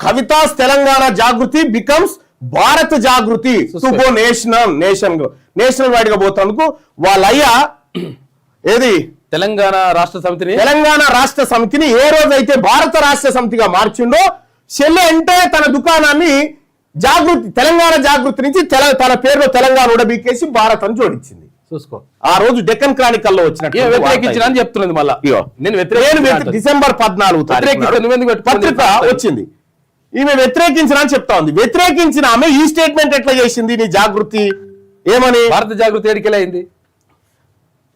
Kavitha's Telangana Jagruthi becomes Bharat Jagruthi. To go national nation national వైడ్గా పోతందుకు వాళ్ళయ్యా ఏది? తెలంగాణ రాష్ట్ర సమితిని? తెలంగాణ రాష్ట్ర సమితిని ఏ రోజైతే భారత రాష్ట్ర సమితిగా మార్చిండో చెల్లె అంటే తన దుకాణాన్ని జాగృతి తెలంగాణ జాగృతి నుంచి తన పేరులో తెలంగాణ ఉడబీకేసి భారత్ అని జోడించింది. చూసుకో. ఆ రోజు డెక్కన్ క్రానికల్లో వచ్చినట్టు ఏ వ్యతిరేకించిన అని చెప్తున్నది మళ్ళా. నేను. డిసెంబర్ పద్నాలుగు తారీఖు? పత్రిక వచ్చింది. ఈమె వ్యతిరేకించిన అని చెప్తా ఉంది. వ్యతిరేకించిన ఆమె ఈ స్టేట్మెంట్ ఎట్లా చేసింది? నీ జాగృతి ఏమని? భారత జాగృతి ఎడికెళ్ళి అయింది?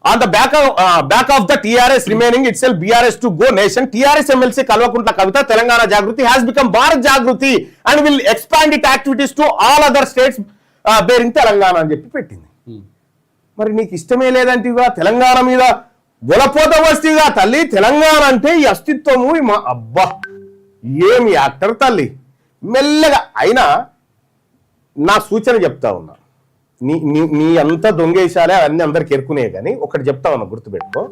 On the back back of the TRS remaining it sell BRS to go nation TRS MLC Kalvakuntla Kavitha Telangana Jagruthi has become Bharat Jagruthi and will expand it activities to all other states bearing Telangana అని చెప్పి పెట్టింది. మరి నీకు ఇష్టమే లేదంటివిగా తెలంగాణ మీద గులపోత వస్తీగా తల్లి తెలంగాణ అంటే ఈ అస్తిత్వము అబ్బా! ఏమి యాక్టర్ తల్లి? మెల్లగా. అయినా నా సూచన చెప్తా ఉన్నా. నీ నీ నీ అంత దొంగేశాలే అన్ని అందరికి ఎరుకునే కానీ ఒకటి చెప్తా ఉన్నా గుర్తుపెట్టుకో.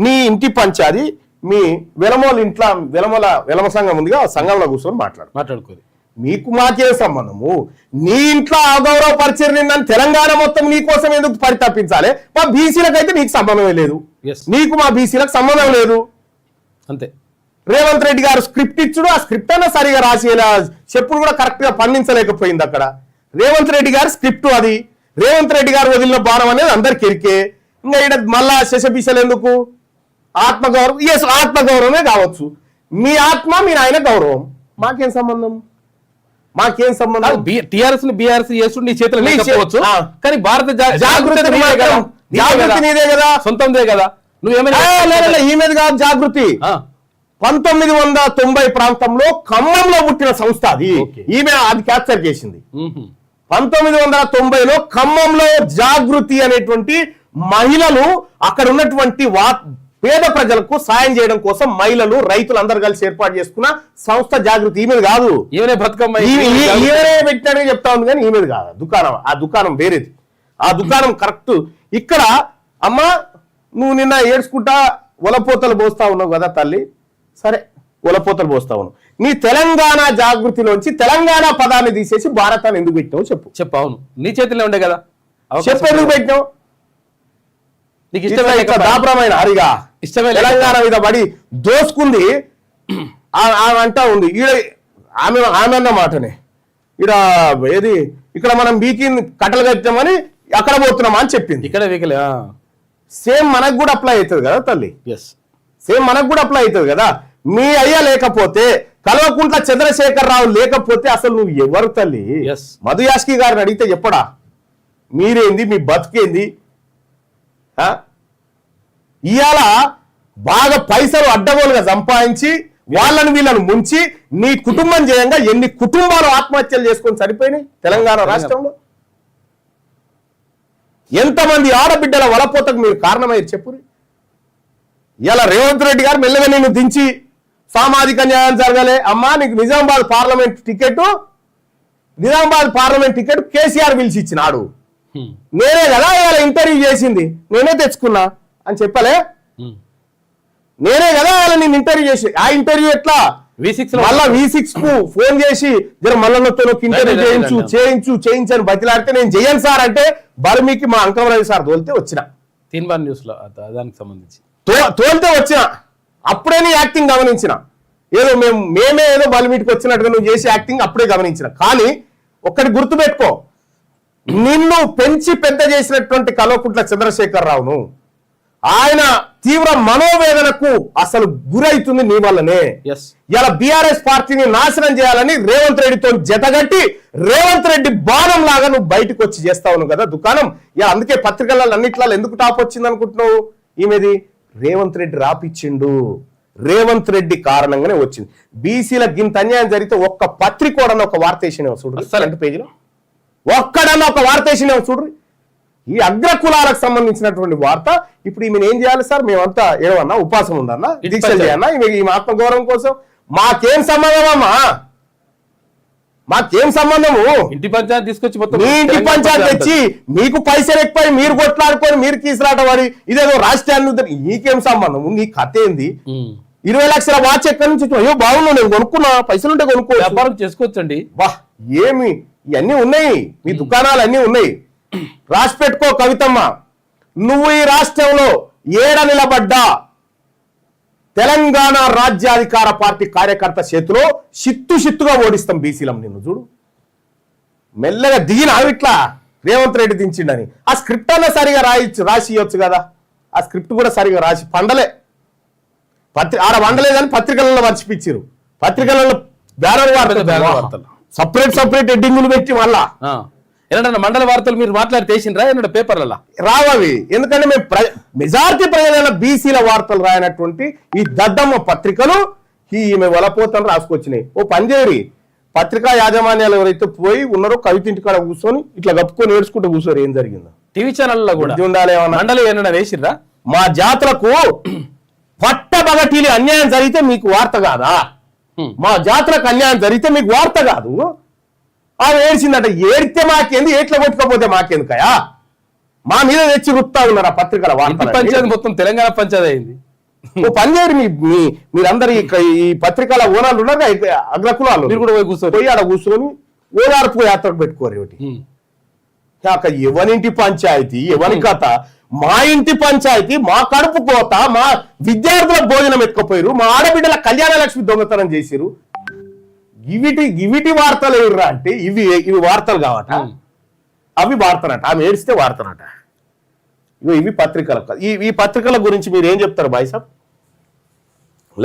నీ ఇంటి పంచాది మీ వెలమోల ఇంట్లో వెలమల వెలమ సంఘం ఉందిగా ఆ సంఘంలో కూర్చొని మాట్లాడు. మాట్లాడుకోరు మీకు మాకే సంబంధము. నీ ఇంట్లో అగౌరవపరిచారు నిన్న తెలంగాణ మొత్తం నీ కోసం ఎందుకు పరితపించాలి? మా బీసీలకైతే నీకు సంబంధమే లేదు. నీకు మా బీసీలకు సంబంధం లేదు. అంతే. రేవంత్ రెడ్డి గారు స్క్రిప్ట్ ఇచ్చుడు ఆ స్క్రిప్ట్ అయినా సరిగా రాసేలా చెప్పుడు కూడా కరెక్ట్గా పండించలేకపోయింది అక్కడ. రేవంత్ రెడ్డి గారి స్క్రిప్ట్ అది. రేవంత్ రెడ్డి గారు వదిలిన బాణం అనేది అందరికి ఎరికే ఇంకా ఈడ మళ్ళా శశబిషలు ఎందుకు? ఆత్మగౌరవం ఎస్ ఆత్మగౌరవమే కావచ్చు. మీ ఆత్మ మీ ఆయన గౌరవం. మాకేం సంబంధం? మాకేం సంబంధం? టిఆర్ఎస్ని బీఆర్ఎస్ చేసుడు నీ చేతులు నీ చే- లేకపోవచ్చు. ఆ. కానీ భారత జాగృతి జాగృతి నీదే కదా. సొంతందే కదా. నువ్వేమైనా మీద కాదు జాగృతి. పంతొమ్మిది వందల తొంభై ప్రాంతంలో ఖమ్మంలో పుట్టిన సంస్థ అది. ఈమె అది క్యాప్చర్ చేసింది. పంతొమ్మిది వందల తొంభైలో ఖమ్మంలో జాగృతి అనేటువంటి మహిళలు అక్కడ ఉన్నటువంటి వా పేద ప్రజలకు సాయం చేయడం కోసం మహిళలు రైతులు అందరు కలిసి ఏర్పాటు చేసుకున్న సంస్థ జాగృతి. ఈమెది కాదు. ఈమెనే బతుకమ్మ. ఈమెనే పెట్టినట్టు చెప్తా ఉంది కానీ ఈమెది కాదు. దుకాణం ఆ దుకాణం వేరేది. ఆ దుకాణం కరెక్ట్. ఇక్కడ అమ్మ నువ్వు నిన్న ఏడ్చుకుంటా ఒలపోతలు పోస్తా ఉన్నావు కదా తల్లి. సరే ఒలపోతలు పోస్తా ఉన్నావు. నీ తెలంగాణ జాగృతిలోంచి తెలంగాణ పదాన్ని తీసేసి భారతాన్ని ఎందుకు పెట్టినావు చెప్పు. చెప్పు అవును. నీ చేతిలో ఉండే కదా. చెప్పు ఎందుకు. పెట్టినావు? నీకు ఇట్లా ఇష్టమే ఇట్లా దాపరమైన హరిగా ఇష్టమే లేక- తెలంగాణ మీద పడి దోసుకుంది అంటా ఉంది. ఈడ ఆమె ఆమె అన్న మాటనే. ఈడ ఏది? ఇక్కడ మనం బీకి కట్టలు కట్టామని అక్కడ పోతున్నామా అని చెప్పింది. ఇక్కడ వీకలే సేమ్ మనకు కూడా అప్లై అవుతుంది కదా తల్లి. ఎస్ సేమ్ మనకు కూడా అప్లై అవుతుంది కదా. మీ అయ్య లేకపోతే కల్వకుంట్ల చంద్రశేఖర్ రావు లేకపోతే అసలు నువ్వు ఎవరు తల్లి. మధు యాష్కి గారిని అడిగితే చెప్పడా? మీరేంది మీ బతికేంది? ఆ? ఇవాళ బాగా పైసలు అడ్డగోలుగా సంపాదించి వాళ్ళని వీళ్ళని ముంచి నీ కుటుంబం చేయంగా ఎన్ని కుటుంబాలు ఆత్మహత్యలు చేసుకొని సరిపోయినాయి తెలంగాణ రాష్ట్రంలో? ఎంతమంది ఆడబిడ్డల వలపోతకు మీరు కారణమయ్యారు చెప్పురి? ఇలా రేవంత్ రెడ్డి గారు మెల్లగా నిన్ను దించి సామాజిక న్యాయం జరగాలి. అమ్మా నీకు Nizamabad parliament ticket Nizamabad parliament ticket KCR పిలిచి ఇచ్చినాడు. నేనే కదా ఇవాళ ఇంటర్వ్యూ చేసింది. నేనే తెచ్చుకున్నా అని చెప్పలే? నేనే కదా ఇవాళ నేను ఇంటర్వ్యూ చేసి ఆ ఇంటర్వ్యూ ఎట్లా? మళ్ళా వి సిక్స్కు ఫోన్ చేసి జర మల్లన్నతో ఇంటర్వ్యూ చేయించు. చేయించు చేయించని బతిలాడితే నేను చేయను సార్ అంటే బల్మీకి మా అంకమరావు సార్ తోలితే వచ్చిన. తీన్ న్యూస్లో దానికి సంబంధించి. తోలితే వచ్చిన. అప్పుడే నీ యాక్టింగ్ గమనించిన. ఏదో మేము మేమే ఏదో బలిమిటికి వచ్చినట్టుగా నువ్వు చేసే యాక్టింగ్ అప్పుడే గమనించిన. కానీ ఒక్కటి గుర్తుపెట్టుకో. నిన్ను పెంచి పెద్ద చేసినటువంటి కల్వకుంట్ల చంద్రశేఖర్ రావును ఆయన తీవ్ర మనోవేదనకు అసలు గురైతుంది నీ వల్లనే. ఇలా బీఆర్ఎస్ పార్టీని నాశనం చేయాలని రేవంత్ రెడ్డితో జతగట్టి రేవంత్ రెడ్డి బాణం లాగా నువ్వు బయటకు వచ్చి చేస్తా ఉన్నావు కదా దుకాణం. ఇలా అందుకే పత్రికలలో అన్నిట్లలో ఎందుకు టాప్ వచ్చింది అనుకుంటున్నావు ఈమెది? రేవంత్ రెడ్డి రాపిచ్చిండు. రేవంత్ రెడ్డి కారణంగానే వచ్చింది. బీసీల గింత అన్యాయం జరిగితే ఒక్క పత్రికోడన్న ఒక వార్త వేసినావు చూడు. ఫ్రంట్ పేజీలో? ఒక్కడన్న ఒక వార్త వేసినావు చూడు. ఈ అగ్రకులాలకు సంబంధించినటువంటి వార్త. ఇప్పుడు ఈమెను ఏం చేయాలి సార్? మేమంతా ఏమన్నా ఉపాసం ఉందన్నా దీక్ష. చేయన్నా ఈమె ఆత్మగౌరవం కోసం మాకేం సంబంధం అమ్మా మాకేం సంబంధము? ఇంటి పంచాయతీ తీసుకొచ్చి మొత్తం మీ ఇంటి పంచాయతీ తెచ్చి మీకు పైసలు ఎక్కువై మీరు కొట్లాడుకొని మీరు వాడి ఇదేదో రాష్ట్రాన్ని నీకేం సంబంధం నీ కథ ఏంది. ఇరవై లక్షల వాచ్ ఎక్కడి నుంచి? అయ్యో బాగున్నా నేను కొనుక్కున్నా పైసలు ఉంటే కొనుక్కో వ్యాపారం చేసుకోవచ్చండి. వా ఏమి? ఇవన్నీ ఉన్నాయి. మీ దుకాణాలు అన్నీ ఉన్నాయి. రాసి పెట్టుకో కవితమ్మ. నువ్వు ఈ రాష్ట్రంలో ఏడ నిలబడ్డా? తెలంగాణ రాజ్యాధికార పార్టీ కార్యకర్త చేతిలో సిత్తు సిత్తుగా ఓడిస్తాం బీసీలం నిన్ను చూడు. మెల్లగా దిగిన ఇట్లా రేవంత్ రెడ్డి దించిండని. ఆ స్క్రిప్ట్ అన్న సరిగా రాయొచ్చు రాసి ఇవ్వచ్చు కదా. ఆ స్క్రిప్ట్ కూడా సరిగా రాసి పండలే. పత్రి ఆడ వండలేదని పత్రికలలో మర్చిపించారు పత్రికలలో బ్యానర్ వార్తలు. సపరేట్ సపరేట్ హెడ్డింగులు పెట్టి మళ్ళా. ఆ. ఏంటంటే మండల వార్తలు మీరు మాట్లాడి తీసిండ్రా? ఏంటంటే పేపర్లలో? రావవి. ఎందుకంటే మేము మెజారిటీ ప్రజలైన బీసీల వార్తలు రాయనటువంటి ఈ దద్దమ్మ పత్రికలు ఈ ఈమె వలపోతలు రాసుకొచ్చినాయి. ఓ పనిచేయరి పత్రికా యాజమాన్యాలు ఎవరైతే పోయి ఉన్నారో కవిత ఇంటికాడ కూర్చొని ఇట్లా కప్పుకొని ఏడ్చుకుంటూ కూర్చోరు ఏం జరిగిందో. టీవీ ఛానల్లో కూడా. ఉండాలి మండలి ఏమన్నా వేసిర్రా? మా జాతరకు పట్టబగటీలి అన్యాయం జరిగితే మీకు వార్త కాదా. మా జాతరకు అన్యాయం జరిగితే మీకు వార్త కాదు. ఆమె ఏడ్చిందట ఏడితే మాకేంది? ఏట్ల కొట్టుకోపోతే మాకెందుకయా మా మీద తెచ్చి రుత్తా ఉన్నారు ఆ పత్రికల వార్త పంచాయతీ మొత్తం తెలంగాణ పంచాయతీ అయింది. ఓ పని చేయరు మీ మీరందరు ఈ పత్రికల ఓనాలు ఉన్నారు అగ్రకులాలు. మీరు కూడా పోయి కూర్చోరు పోయి ఆడ కూర్చొని ఓదార్పు యాత్రకు పెట్టుకోరు ఒకటి. కాక ఎవరింటి పంచాయతీ ఎవరి కథ? మా ఇంటి పంచాయతీ మా కడుపు కోత మా విద్యార్థుల భోజనం ఎత్తుకపోయారు మా ఆడబిడ్డల కళ్యాణ లక్ష్మి దొంగతనం చేసిరు ఇవిటి ఇవిటి వార్తలు ఎవర్రా అంటే ఇవి ఇవి వార్తలు కావట. అవి వార్తనట ఆమె ఏడిస్తే వార్తనట ఇవి పత్రికల. ఈ ఈ పత్రికల గురించి మీరు ఏం చెప్తారు బాయ్ సాబ్